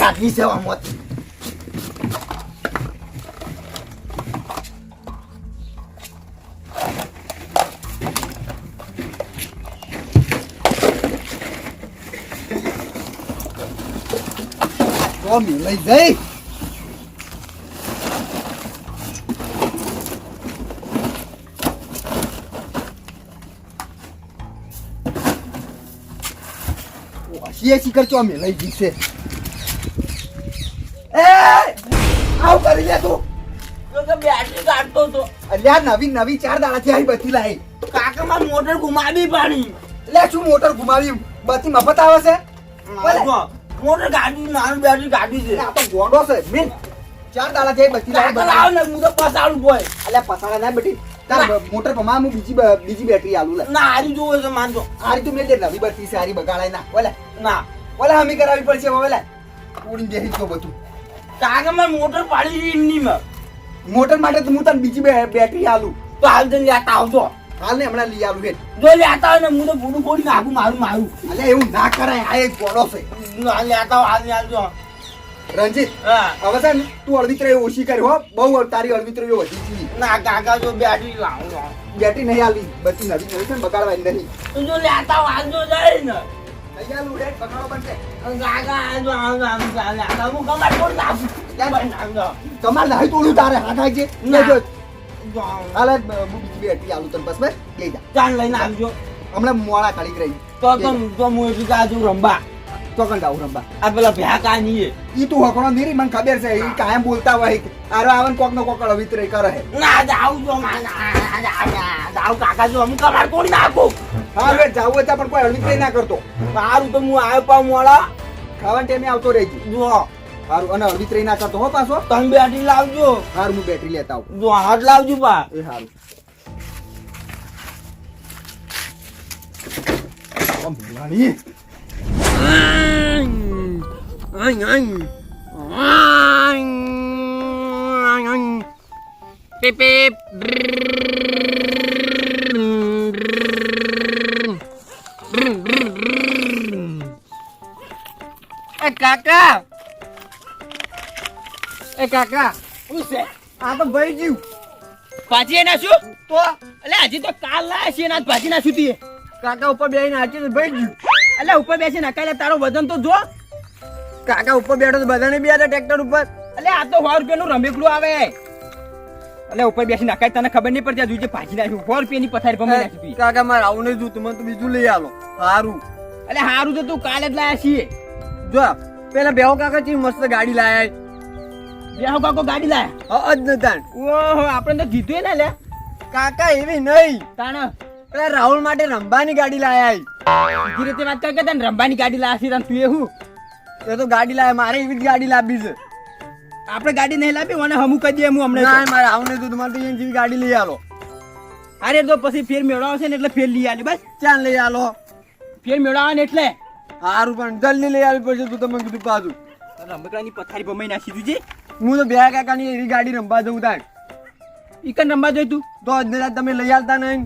Battery કાઢવી છે આમાંથી તો લઈ જઈ શીએ શીકર ચો મે લઈ જઈશે અલ્યા નવી નવી ચાર દાડાથી આવી બધી લાઈ. કાકા માં મોટર ગુમાવી પાડી. લે શું મોટર ગુમાવી બધી મફત આવે છે? મોટર ગાડી નાનું બેટરી ગાડી છે. આ તો ગોડો છે મેં ચાર દાડાથી આવી બધી લાઈ કાકા લાવ ને હું તો પસાડું બોય એટલે પસાડા ના બેટી. તાર મોટર પમા હું બીજી બીજી બેટરી આલું લે. ના આરી જોવે છે માનતો હારી તું મેલ દે નવી બતી છે હારી બગાડાય ના બોલે ના. બોલે હમી કરાવી પડશે હવે લે. ઉડીને બેસી તો બધું. કાકા માં મોટર પાડી એમની માં. મોટર માટે તો હું તને બીજી બે- બેટરી આલું તો હાલ જઈને લેતા આવજો. હાલ ને હમણાં લઈ આલું હે જો લેતા આવે ને હું તો ભૂડું ફોડી નાખું મારું મારું. એટલે એવું ના કરાય આ એક ગોળો છે. હાલ લેતા આવો, હાલ ને આવજો રંજીત હા. હવે છે ને તું અળવિતરે ઓછી કરી હો. બહુ તારી અળવિતરે વધી ગઈ. ના કાકા જો બેટરી લાવું બેટરી નહીં આલી. બધી નવી નવી છે ને બગાડવાની નહીં. તો જો લેતા આવો, હાલ જો જાય ને. આલું રે બગાડો બનશે. કાકા હાલ જો, હાલ જો, હાલ જો, હાલ લેતા આવો. હું કમાડ ફોડી નાખું. કમાડ નાખજો. તોડું તારે હાથ છે. ના. જો જો, હાલ જ હું બીજી બેટરી આલું તને બસ બસ. લઈ જા. ચાલ લઈને આવજો. હમણાં મોડા કાઢી રહી. તો તો તો હું એટલી કાજુ રંબા તો કણ ગાવું રંબા આ પેલા ભ્યા કાની ઈ તું હકણો નીરી મને ખબર છે ઈ કાયમ બોલતા હોય આરો આવન કોક નો કોક વિતરે કરે. ના જાઉં જો માં જાવ કાકા જો હું કમાડ કોણ નાખું. હવે જાવું હતા પણ કોઈ અળવિતરે ના કરતો. સારું તો હું આવ્યો પા મોડા. ખાવાના ટાઈમે આવતો રહેજો. જો સારું અને અળવિતરે ના કરતો હો પાછો. તમે બેટરી લાવજો. હારું હું બેટરી લેતા આવું. જો હાથ લાવજો પા એ સારું. ભગવાની. Pip pip. કાકા. એ કાકા શું છે? આ તો ભાઈ ગયું. ભાજી એના શું તો? એટલે હજી તો કાલ લાયા છે એના ભાજી ના સુધી કાકા ઉપર બેસીને હાચી ભાઈ ગયું. એટલે ઉપર બેસી નકાલે તારો વજન તો જો. કાકા ઉપર બેઠો તો બધાને બે હતા ટ્રેક્ટર ઉપર. એટલે આ તો સો રૂપિયાનું રમેકડું આવે. એટલે ઉપર બેસી નકાય તને ખબર નહીં પડતી જોજે પાછી નાખ્યું. સો રૂપિયાની પથારી પમી નાખી કાકા મારે આવું નહીં જોતું. મને તો બીજું લઈ આવો સારું એટલે સારું તો તું કાલે જ લાયા છીએ. જો પેલા બેહો કાકા ચી મસ્ત ગાડી લાયા બેહો કાકો ગાડી લાયા? અજ નતાણ ઓહો આપણે તો જીત્યું ને લે. કાકા એવી નહીં. તાણ. પેલા રાહુલ માટે રંબાની ગાડી લાયા બીજી રીતે વાત કર કે તને રંબાની ગાડી લાયા છે તને તું એવું? એ તો ગાડી લાયા મારે એવી જ ગાડી લાવી છે. આપણે ગાડી નહીં લાવી મને હમું કહી દઈએ હું ના હમણાં મારે આવું તું તમારે તો જેવી ગાડી લઈ આલો. અરે તો પછી ફેર મેળવો છે ને એટલે ફેર લઈ આલી બસ. ચાલ લઈ આલો. ફેર મેળવવા ને એટલે? સારું પણ જલ્દી લઈ આવી પડશે તું તમે કીધું પાછું. રમકડાની પથારી ભમાઈ નાખી દીધી હું તો બે કાકાની એવી ગાડી રમવા જઉં તાર. ઈકન રમવા જોઈ તું? તો જ તમે લઈ આવતા નહીં.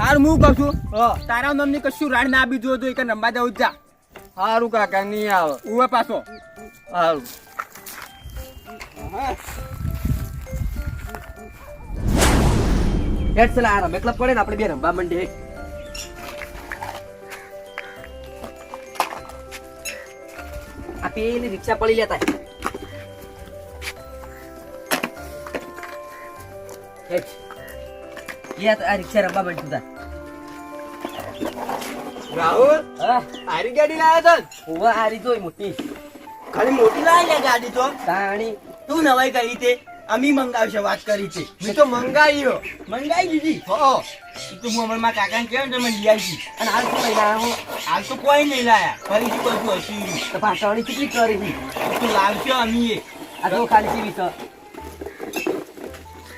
હારું હું કહું છું. હા. તારા નામની કશું રાડ ના આપી જોયો તો ઈકન રમવા જવું જ સારું કાકા નહીં આવે. ઉવે પાછો. સારું હેડ સલા આ રમેકલા પડે ને આપણે બે રમવા માંડે પેલી રિક્ષા પડી લેતા. આ રિક્ષા રમવા બેઠું તા. રાહુલ આરી ગાડી લાવ્યો છે હોવા આરી જોઈ મોટી. ખાલી મોટી લાવી ગાડી તો. તાણી. તું નવાઈ કરી તે. અમી મંગાવશે વાત કરી છે. મેં તો મંગાવ્યો. મંગાવી દીધી. હો તો હું હમણાં મારા કાકાને કહેવાય ને તમે લઈ આવી અને હાલ શું લઈ લાયા હું. હાલ તો કોઈ નહીં લાયા ફરીથી બધું હસી તો પાછળની કેટલી કરી તું લાવશો અમીએ. આ તો ખાલી સીવી તો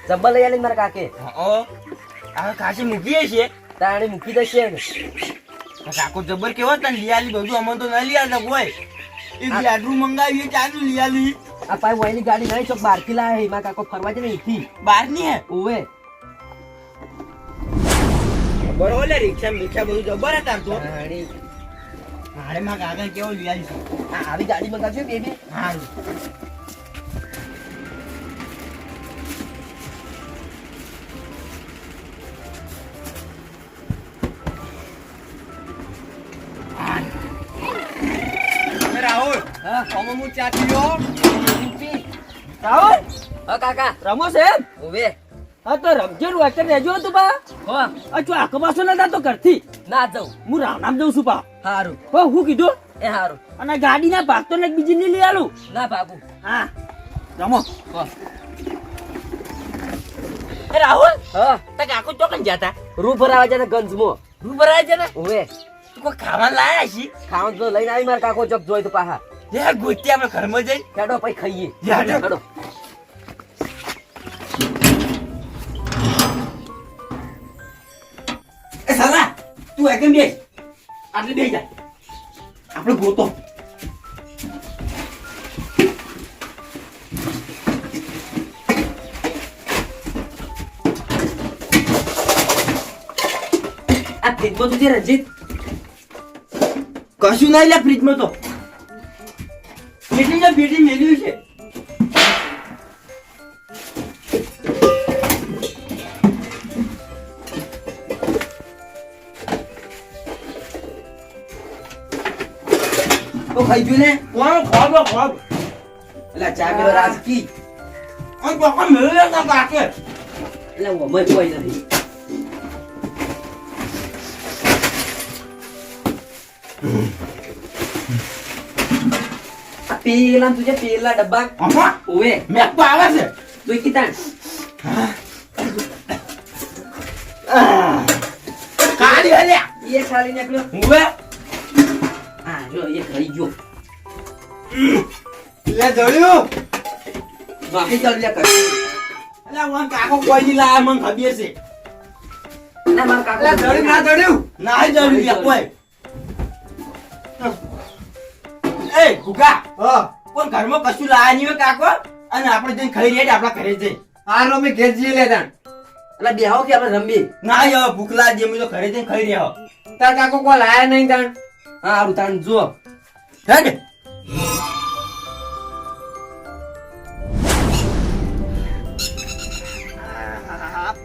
જબ્બર લઈ આલી મારા કાકે. હો હવે કાકી મૂકીએ છે તાણી મૂકી દેશે ને કાકો જબર કેવો તને લઈ આલી બધું અમને તો ન લઈ આલતા કોઈ. એ બેડરૂમ મંગાવીએ ચાલુ લઈ આલી. આ વયની ગાડી નહીં ચોક બારથી લાયા એમાં કાકો ફરવા છે ને અહીંથી બહારની હે? ઓવે બરોબર લે રિક્ષા રિક્ષા બધું જબર હતા તો. હાડે માં કાકા કેવો લઈ આલી આ આવી ગાડી મંગાવજો બે બે. હારું. રાહુલ હા. કોમો હું ચા પીયો. રાહુલ હા કાકા. રમો છે ઉભે હા. તો રમજે નું વાક્ય રહેજો તું બા. હો. આ જો આખો પાછો ના તો કરતી ના જઉં. હું રામ નામ જઉં છું પા હારું. હો હું કીધું? એ હારું. અને ગાડી ના ભાગ તો ને બીજી નહીં લઈ આલું. ના બાબુ હા. રમો. હો. એ રાહુલ હા. તે કાકો ચોકન જાતા રૂ ભરાવા જાતા ગંજમો. રૂ ભરાવા છે ને? ઓવે તું કો ખાવા લાયા છી ખાવા તો લઈને આવી માર કાકો ચોક જોઈ તો પાહા યાર ગોતી આપણે ઘરમાં જઈ હેડો પછી ખાઈએ. હેડો. એ સાલા તું એકમ બેસ? આટલે બેસ જા. આપણે ગોતો. આ ફ્રીજમાં તું જે રજીત કશું નહીં લે ફ્રીજમાં તો. પેટી ને પેટી મેલ્યું છે. તો ખાઈ ગયું ને? કોણ ખોબ ખોબ એટલે ચા પીવા રાજકી અને કોકા મેળવ્યા તા કાકે એટલે ઓમય કોઈ નથી. પેલા તુજે પેલા ડબ્બા આમાં ઓવે મેં તો આવે છે. તું કીધા કાઢી હલ્યા એ ખાલી નીકળ્યો. હા જો એ ખાઈ ગયો. લે જડ્યું બાકી ચાલ લે કર અલા હું કાકો કોઈ લાયા મને ખબર છે. ના માર કાકો જડ્યું ના જડ્યું ના જડ્યું કોઈ. એ ગુગા. હા. કોઈ ઘરમાં કશું લાયા નહીં હોય કાકો. અને આપણે જઈને ખાઈ રહ્યા આપણા ઘરે જઈ. આ અમે ઘેર જઈએ લે તાણ. એટલે બેહો કે આપણે રમી ના યાર ભૂખ લાગી અમે તો ઘરે જઈને ખાઈ રહ્યા તાર કાકો કોઈ લાયા નહીં તાણ? હા આરું તાન જો હેડ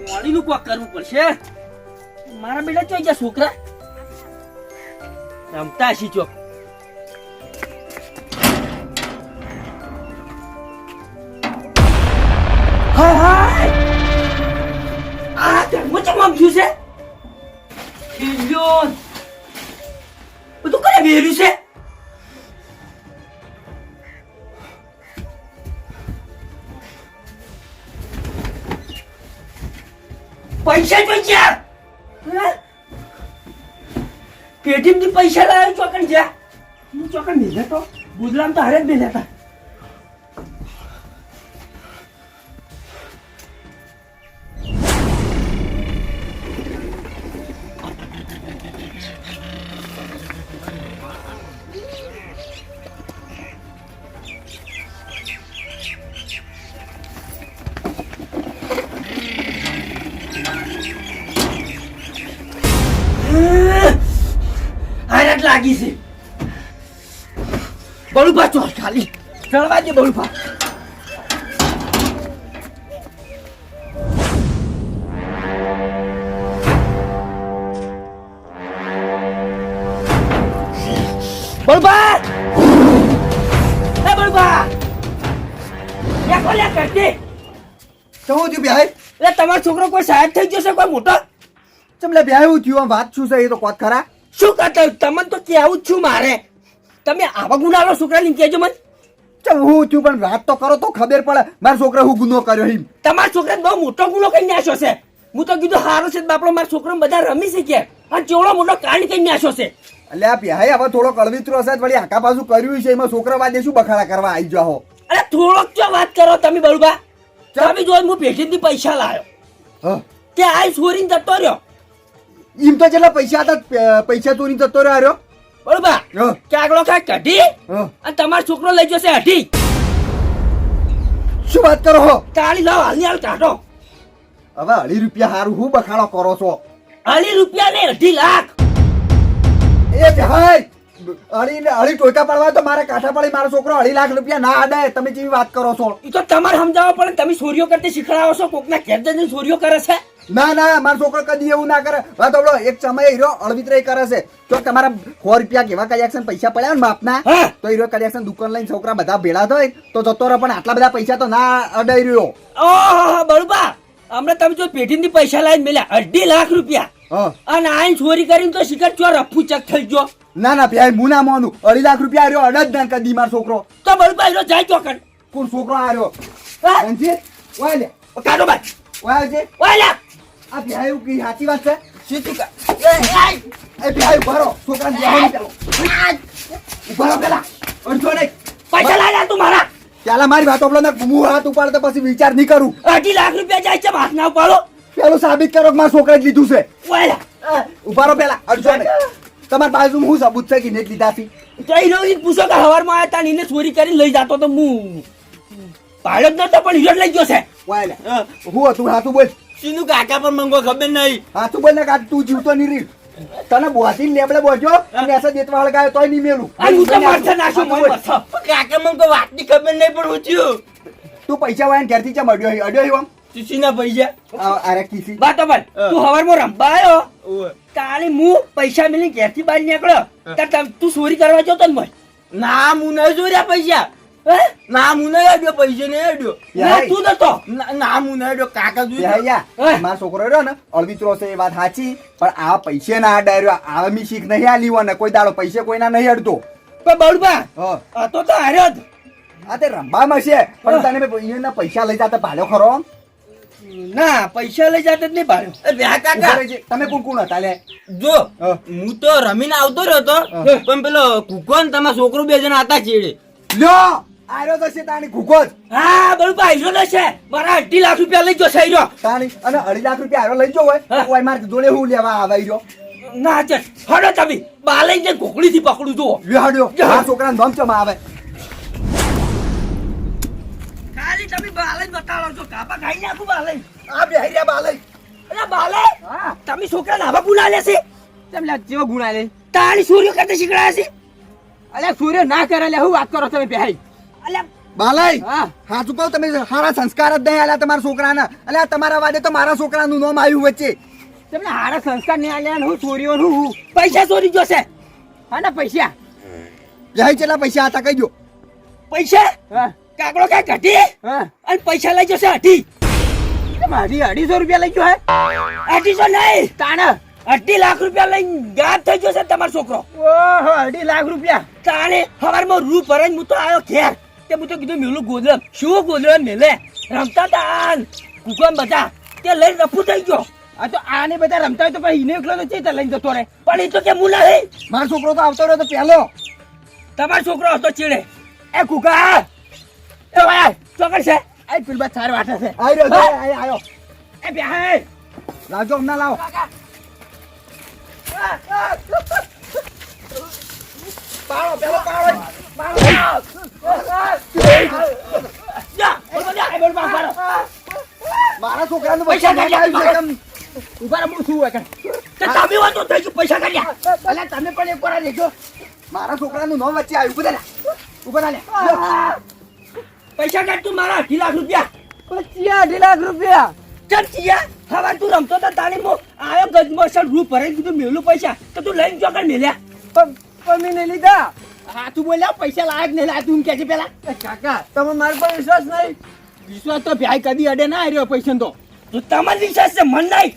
પોણીનું કોક કરવું પડશે. મારા બેટા ચોઈ ગયા છોકરા? રમતા હશી ચોક. હાય હાય. આ તે ચમ આમ થયું છે? કિલ્યોન બધું કરે બેર્યું છે? પૈસા પૈસા પેટીએમથી પૈસા લાવ્યો ચોકન જા હું ચોકન નહીં તો ગુજરામ તો હારે જ નહીં હતા બળુભા ચોર ખાલી. ચડવા દે બળુભા બળુભા એ બળુભા યા કોલ્યા કરતી તો હું થયું એટલે તમારો છોકરો કોઈ સાહેબ થઈ જશે કોઈ મોટો? ચમલે બેહાય હું થયું વાત શું છે એ તો કોત ખરા? શું કરતા તમને તો કેવું જ છું મારે. તમે આવા ગુનાનો છોકરા લઈને કહેજો મને. ચાલ હું છું પણ વાત તો કરો તો ખબર પડે. મારા છોકરા હું ગુનો કર્યો એમ. તમારા છોકરા બહુ મોટો ગુનો કરી નાખ્યો છે. હું તો કીધું હારો છે બાપડો મારા છોકરો બધા રમી શીખે અને ચોળો મોટો કાંડ કરી નાખ્યો છે. એટલે આ બેહાય હવે થોડો કળવિત્રો હશે વળી આખા બાજુ કર્યું છે એમાં છોકરા વાદે શું બખાડા કરવા આવી જાઓ? અરે થોડોક જો વાત કરો તમે બળુબા. તમે જો હું પેટીથી પૈસા લાવ્યો. હા. તે આ ચોરીને જતો રહ્યો. એમ તો જેટલા પૈસા હતા પૈસા ચોરી જતો રહ્યો. હા. કે આગળ કાંઈ કઢી અને તમારો છોકરો લઈ જશે અઢી. શું વાત કરો હો? તાળી લાવ હાલની હાલ કાઢો. હવે અઢી રૂપિયા હારું હું બખાડો કરો છો? અઢી રૂપિયા ને અઢી લાખ. એ બેહાય અઢી અડી ટોયકા પાડવા તો મારા કાઠા પડી મારો છોકરો અઢી લાખ રૂપિયા ના અડાય તમે જેવી વાત કરો છો. એ તો તમારે સમજાવો પડે તમે સોરીઓ કરતી શીખડાવો છો કોકના ઘેર જઈને સોરીઓ કરે છે? ના ના મારો છોકરો કદી એવું ના કરે. હા તો એક સમય હીરો અળવિતરે કરે છે. તો તમારા સો રૂપિયા કેવા કલેક્શન પૈસા પડ્યા ને બાપના તો હીરો કલેક્શન દુકાન લઈને છોકરા બધા ભેળા થાય. તો જતો રહે પણ આટલા બધા પૈસા તો ના અડાઈ રહ્યો. ઓહો બળબા હમણાં તમે જો પેઢીથી પૈસા લાવીને મેલ્યા અઢી લાખ રૂપિયા. હા. અને આઈને ચોરી કરીને તો શિખર ચો રફુ ચક થઈ ગયો. ના ના ભાઈ હું ના માનું. અઢી લાખ રૂપિયા આવ્યો અડદ ના કદી માર છોકરો. તો બળબા એનો જાય ચોકડ. કોણ છોકરો આવ્યો? રણજીત ઓય લે. કાઢો ભાઈ. ઓય જે ઓય લે. આ ભાઈ એવું કી સાચી વાત છે? સીધી કા એ ભાઈ ભરો રહો. છોકરાને બેહવાની પેલો. ઊભા રહો પેલા. અડધો નહીં. પૈસા લાવ્યા તું મારા. પેલા મારી વાત આપલો ને હું હાથ ઉપાડતો પછી વિચાર નહીં કરું. અઢી લાખ રૂપિયા જાય છે હાથ ના ઉપાડો. પેલું સાબિત કરો કે મારા છોકરા જ લીધું છે. ઓય લે ઊભા રહો પેલા અડધો ને તમારી બાજુ હું સબૂત છે કે નહીં લીધા હતી જઈ રહ્યો પૂછો કે હવારમાં આવ્યા તા એને ચોરી કરીને લઈ જાતો તો હું ભાડો જ નતો પણ હીરો લઈ ગયો છે. હું. હતું હાથું બોલ. સીનું કાકા પણ મંગો ખબર નહીં? હાથું બોલ ને કાકા તું જીવતો નહીં રહી તને બોસી લેબડે બોજો અને એસે દેતવા હળગાયો તોય નહીં મેલું. આ હું તો મારશે નાખ્યો હાથું મોય બોલ. બસો. પણ કાકા મંગો ખબર નહીં પણ હું તું પૈસા વાયન ઘેરથી ચમ અડ્યો હી? અડ્યો હી આમ સીસીના પૈસા. અરે કીસી. વાત અમર તું હવારમાં મો રંબાયો કાલે મુ પૈસા મેલી ઘેરથી બહાર નીકળ્યો? તું ચોરી કરવા જો ને મોય ના મુ ન ચોર્યા પૈસા. પૈસા નહીં અડ્યો તું નતો. ના ના, હું નહીં અડ્યો કાકા જોઈ લો. યા હા. મારો છોકરો રહ્યો ને અળવિત્રો છે એ વાત સાચી પણ આ પૈસે ના અડાયો આ શીખ નહીં આલી હોય ને કોઈ દાડો પૈસે કોઈના નહીં અડતો. પણ બળબા તો તો હાર્યો જ. આ તે રંબામાં છે પણ તને મેં પૈસા લઈ જતા ભાલ્યો ખરો? ના પૈસા લઈ જતા જ નહીં ભાડે એ બે કાકા. તમે કોણ કોણ હતા લે? જો હું. તો રમીને આવતો રહ્યો હતો પણ પેલો કુકો ને તમારા છોકરો બે જણા હતા ચેડે લ્યો! આર્યો તો છે તાણી ઘૂકો જ. હા બળબા હીરો લે છે. મારા અઢી લાખ રૂપિયા લઈ ગયો છે હીરો તાણી અને અઢી લાખ રૂપિયા આર્યો લઈ જો હોય કોઈ મારે જોડે હું લેવા આવે રહ્યો ના ચલ હડો તમે. બાલઈ જઈને કોકડી થી પકડું જો વિહાડ્યો આ છોકરાને ધમ ચમ આવે ખાલી તમે બાલઈ બતાવો છો. કાપા ખાઈ નાખું બાલઈ આ બે હૈયા બાલઈ અરે બાલઈ હા. તમે છોકરા નાવા ગુના લેશે તેમ લે જેવો ગુણા લે તાણી સૂર્ય કરતા શીખડાયા છે? અલ્યા સૂર્ય ના કરે લે હું વાત કરો તમે બેહાઈ. બાલઈ હા. હાચું કહું તમે સારા સંસ્કાર જ નહીં આલ્યા તમારા છોકરાના. અલ્યા તમારા વાદે તો મારા છોકરાનું નામ આવ્યું વચ્ચે. તમને સંસ્કાર નહીં આલ્યા હું ચોરીઓ નું હું પૈસા ચોરી જોશે હા પૈસા? જય કેટલા પૈસા હતા કહીજો પૈસા? કાકડો કઈ ઘટી હા. અને પૈસા લઈ જશે અઢી મારી અઢીસો રૂપિયા લઈ ગયો હે. અઢીસો નહીં. તાણા? અઢી લાખ રૂપિયા લઈને ગાયબ થઈ જશે તમારો છોકરો. ઓહો અઢી લાખ રૂપિયા. તાણે હવારમાં રૂ ભરાઈને હું તો આવ્યો ઘેર. તે હું તો કીધું મેલું ગોદરમ શું ગોદરમ મેલે? રમતા તા કુકમ બધા તે લઈને રફુ થઈ ગયો. આ તો આને બધા રમતા હોય તો પછી એને એકલો તો ચેતા લઈને જતો રહે. પણ એ તો કે હું નહીં? મારો છોકરો તો આવતો રહ્યો તો પહેલો. તમારો છોકરો હતો ચીડે એ કુકા એ ભાઈ ચોકડ છે? આ પેલા ચાર વાટા છે. આયો, આયો. એ બેહાય લાવજો હમણાં લાવો. પાડો પેલો પાડો. જા બોલ જા એ બોલ પાડો મારા છોકરાનું પૈસા પૈસા? ઊભા હું શું હોય તમે વાતો થઈ ગયું પૈસા કાઢ્યા. અલ્યા તમે પણ એક વાર દેખો મારા છોકરાનું નામ વચ્ચે આવ્યું બધા ઊભા ના પૈસા કાઢ તું મારા અઢી લાખ રૂપિયા. પચીસ અઢી લાખ રૂપિયા. ચમ ચિયા હવે તું રમતો તો તાણી આવ્યો આયો રૂપ ભરાઈ દીધું મેલું પૈસા. તો તું લઈને ચોકડ મેલ્યા. પણ પણ મેં નહીં લીધા. હા તું બોલ્યા પૈસા લાયક નહીં લાય તું કે છે પેલા. કાકા તમે મારા પર વિશ્વાસ નહીં? વિશ્વાસ તો ભાઈ કદી અડે ના આવ્યો પૈસા તો. તમારે વિશ્વાસ છે મન નહીં.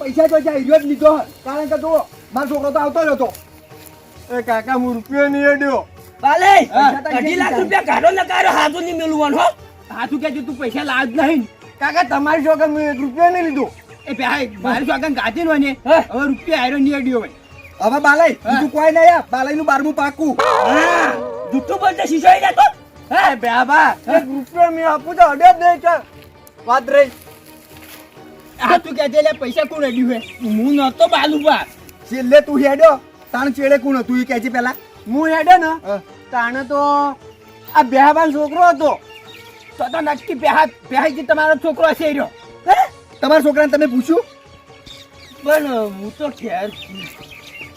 પૈસા તો જ્યાં જ લીધો. કારણ કે જો મારો છોકરો તો આવતો જ હતો. એ કાકા હું રૂપિયો નહીં અડ્યો. હા, અઢી લાખ રૂપિયા કાઢો ને કાઢો હાથું નહીં મેલું હો. હાથું કે તું પૈસા લાવ નહીં. કાકા તમારી છોકરા મેં એક રૂપિયો નહીં લીધો. એ ભાઈ મારી શોખન ગાતી હોય ને હવે રૂપિયા આયરો નહીં અડ્યો હોય. હવે બાલાઈ બીજું કોઈ નહીં આ. બાલાઈનું બારમું પાકું. હા. જુઠ્ઠું બોલતે શીશોઈ જતો? હે બેબા એક રૂપિયો મેં આપું તો અડે દે નહીં વાત રહી. આ તું કે લે પૈસા કોણ અડ્યું હે હું નતો બાલુબા છેલ્લે તું હેડ્યો. તાણ ચેડે કોણ હતું એ કહે પેલા? હું હેડે ને. તાણે તો આ બેહાબાન છોકરો હતો. તો તો નક્કી બેહા બેહાઈ તમારો છોકરો હશે રહ્યો. હે? તમારા છોકરાને તમે પૂછ્યું? પણ હું તો ઘેર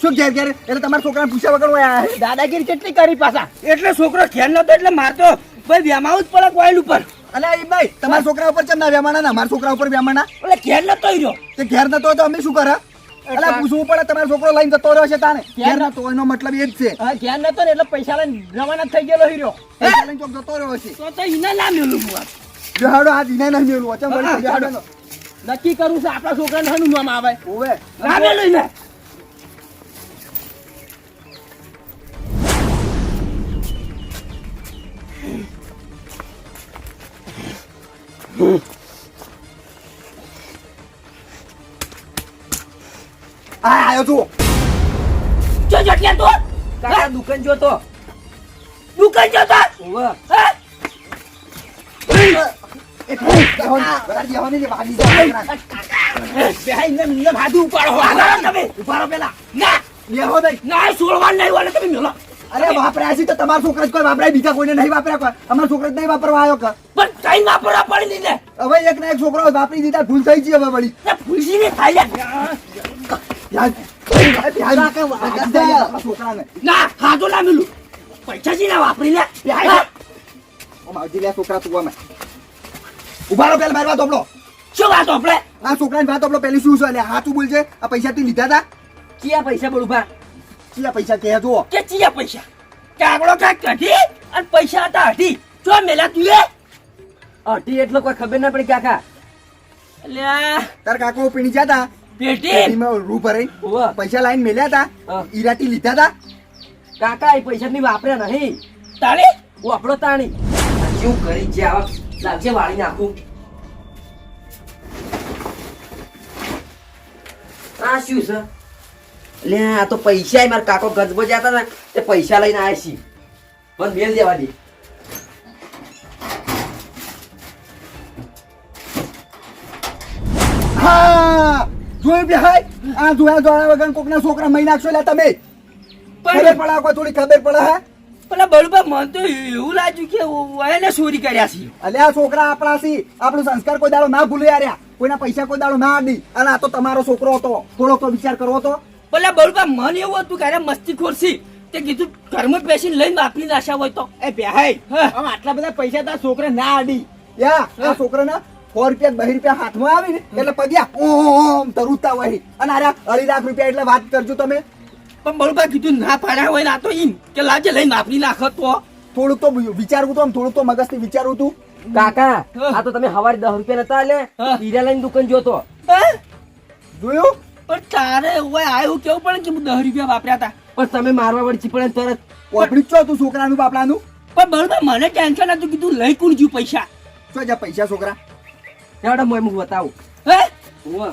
શું ઘેર ઘેર? એટલે તમારા છોકરાને પૂછ્યા વગર આયા દાદાગીરી કેટલી કરી પાછા? એટલે છોકરો ખેર નતો એટલે મારતો. ભાઈ વ્યામાવું જ પડે કોઈલ ઉપર. અલે એ ભાઈ તમારા છોકરા ઉપર ચમ ના વ્યામાના ના? મારા છોકરા ઉપર વ્યામાના એટલે ઘેર નતો રહ્યો. તે ઘેર નતો તો અમે શું કરે? એટલે પૂછવું પડે તમારો છોકરો લઈને જતો રહ્યો છે તાને ઘેર નતો. એનો મતલબ એ જ છે. હા ધ્યાન નતો ને એટલે પૈસા લઈને રવાના થઈ ગયેલો હીરો. પૈસા લઈને ચોક જતો રહ્યો છે. તો તો ઈને ના મેલું હું આ. બેહાડો ના મેલું. અચમ હા, નક્કી કરું છું આપણા છોકરાને હનું નામ આવે. ઓવે ના મેલું ઈને. બેહો નહીં ના સોળવા નહીં વાલે તમે મેલો. અરે વાપર્યા છે તો તમારા છોકરા જ કોઈ વાપરાય. બીજા કોઈને નહીં વાપર્યા કોઈ. અમારા છોકરા જ નહીં વાપરવા આવ્યો કે? પણ કઈ વાપરવા પડી દીધે? હવે એક ના એક છોકરો વાપરી દીધા ભૂલ થઈ ગઈ હવે વળી. તે ને છોકરાને. ખાધો મેલું. પૈસા જી ના વાપરી લે. હા. ઓ માવજી લે છોકરા તું અમે ઊભા રહો પેલા મારી વાત સાંભળો. શું વાત આપણે આ છોકરાની વાત પેલી શું છે? એટલે હાચું બોલજે. આ પૈસા તું લીધા હતા ક્યાં પૈસા બળુભા કેટલા પૈસા કે જુઓ. કે ચીયા પૈસા? કાગડો કાંઈક કઢી અને પૈસા હતા અઢી. જો મેલા તું એ. અઢી એટલો કોઈ ખબર ના પડી કાકા. લે તાર કાકો પીણી જતા? પેટીમાં રૂ ભરાઈ. પૈસા લાઈન મેલ્યા હતા હા. ઈરાટી લીધા હતા કાકા એ પૈસા ની વાપર્યા નહીં. તાળી? આપણો તાણી શું કરી છે આવા લાગશે વાળી નાખું. આ શું છે? લે આ તો પૈસા મારા કાકો ગજબો જતા ને તે પૈસા લઈને આવ્યા છીએ. પણ મેલ દેવા દે. જોયું બે હાય? આ જોયા જોયા વગર કોકના છોકરા મહી નાખશો લે તમે. ખબર પડા કોઈ થોડી ખબર પડે હે? પેલા બળુભા મન તો એવું લાગ્યું કે એને ચોરી કર્યા છે. અલે આ છોકરા આપણા સી આપણું સંસ્કાર કોઈ દાડો ના ભૂલી આર્યા. કોઈના પૈસા કોઈ દાડો ના આડી. અને આ તો તમારો છોકરો હતો. થોડોક તો વિચાર કરવો હતો પેલા બળુભા મન એવું હતું કે અરે મસ્તી ખોરસી તે કીધું ઘરમાં બેસીને લઈને બાપની નાખ્યા હોય તો. એ બેહાઈ હા. આટલા બધા પૈસા તારા છોકરા ના આડી. યા આ છોકરાના સો રૂપિયા બહી રૂપિયા હાથમાં આવી ને એટલે પગ્યા ઓમ તરુતા વહી. અને અરે અઢી લાખ રૂપિયા એટલે વાત કરજો તમે. પણ બળુબા કીધું ના પાડ્યા હોય ને આ તો ઈન કે લાજે લઈને વાપરી નાખો તો. થોડુંક તો વિચારવું તો થોડુંક તો મગજથી વિચારવું તું. કાકા આ તો તમે હવારે દસ રૂપિયા નતા લે. હીરા લઈને દુકાન જોતો? જોયું? પણ તારે હોય આવ્યું કેવું પણ કે દસ રૂપિયા વાપર્યા હતા પણ તમે મારવા વળી ચીપડે તરત. વાપરી ચો તું છોકરાનું બાપલાનું પણ બળુબા મને ટેન્શન હતું કીધું લઈ કોણ જ્યું પૈસા જા પૈસા છોકરા? એવડે મોય હું બતાવું હે ઓવે.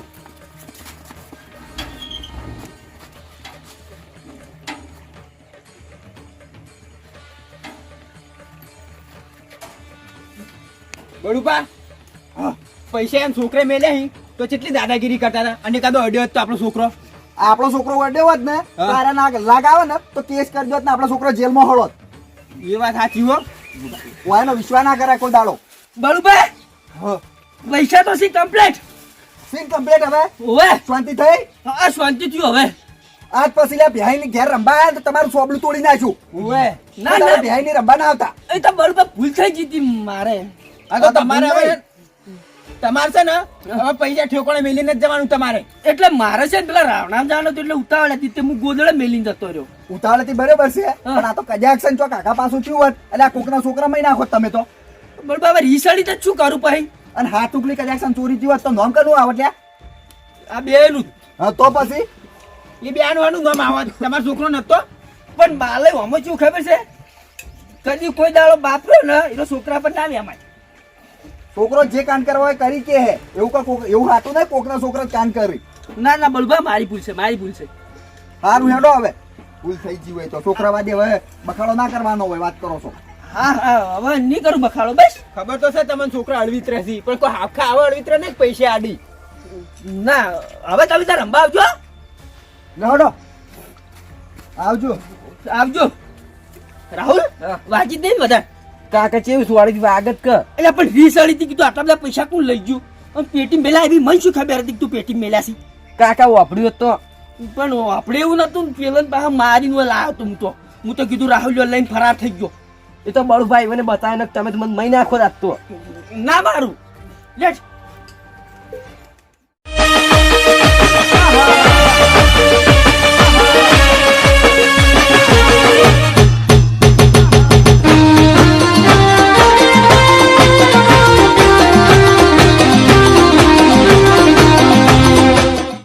બડુપા પૈસા એમ છોકરે મેલ્યા હી તો કેટલી દાદાગીરી કરતા હતા અને કાદો અડ્યો હોત તો આપણો છોકરો આપણો છોકરો અડ્યો હોત ને હા. તારા ના લાગ આવે ને તો કેસ કરી દોત ને આપણો છોકરો જેલમાં હળોત એ વાત સાચી હો હું વિશ્વાસ ના કરે કોઈ દાડો બળુબા હા પૈસા તો સી કમ્પ્લીટ સીન કમ્પ્લીટ હવે? ઓવે શાંતિ થઈ? હા શાંતિ થયું હવે. આજ પછી લે ભ્યાઈ ની ઘેર રંબા તો તમારું સોબલું તોડી નાખ્યું. ઓવે ના ના ના. ની રંબા ના આવતા. એ તો બળુબા ભૂલ થઈ ગઈ હતી મારે. આ તો તમારે હવે તમારે છે ને હવે પૈસા ઠેકોણે મેલીને જ જવાનું તમારે. એટલે મારે છે ને પેલા રાવણા જવાનું એટલે ઉતાવળ હતી તે હું ગોદળે મેલીને જતો રહ્યો. ઉતાવળેથી બરોબર છે પણ આ તો કજાકશન ચો કાકા પાછું થયું હોત. એટલે આ કોકના છોકરા મહી નાખો તમે તો. હવે રીસડી તો શું કરું પછી? અને હાથ ઉકલી કદાચ ચોરી થયું હોત તો નોમ કરવું આવે લ્યા આ બેનું હા તો પછી? એ બે આનું નામ આવે. તમારો છોકરો નતો. પણ બાલે આમાં શું ખબર છે? કદી કોઈ દાડો બાપરો ને એનો છોકરા પર ના અમાય છોકરો જે કાન કરવા હોય કરી કે હે. એવું કા કોક એવું હાતું નહીં કોકના છોકરા કાન કરી. ના ના બલભા મારી ભૂલ છે મારી ભૂલ છે. સારું હેડો હવે. ભૂલ થઈ ગઈ હોય તો. છોકરા વાદે હવે બખાડો ના કરવાનો હોય વાત કરો છો. હા હા હવે નહીં કરું બખાડો બસ. ખબર તો છે તમને છોકરા અળવિતરે છે પણ કોઈ હાફખા આવા અળવિતરે નહીં પૈસા આડી. ના હવે તમે તાર રંબા આવજો હેડો આવજો. આવજો. રાહુલ હા. વાંચી દે બધા. કાકા ચેવું છું? વાળી આગત કર એટલે પણ રીસડી તી કીધું આટલા બધા પૈસા કોણ લઈ ગયું? અને પેટી મેલા એવી મને શું ખબર હતી કે તું પેટી મેલા છે? કાકા વાપર્યું હોત તો. પણ આપણે એવું નતું ને પેલો પાસે મારીને લાવ્યો તું તો. હું તો કીધું રાહુલ લઈને ફરાર થઈ ગયો. એ તો બળુભાઈ મને બતાવે તમે મને મહી નાખો રાખતો ના મારું. લે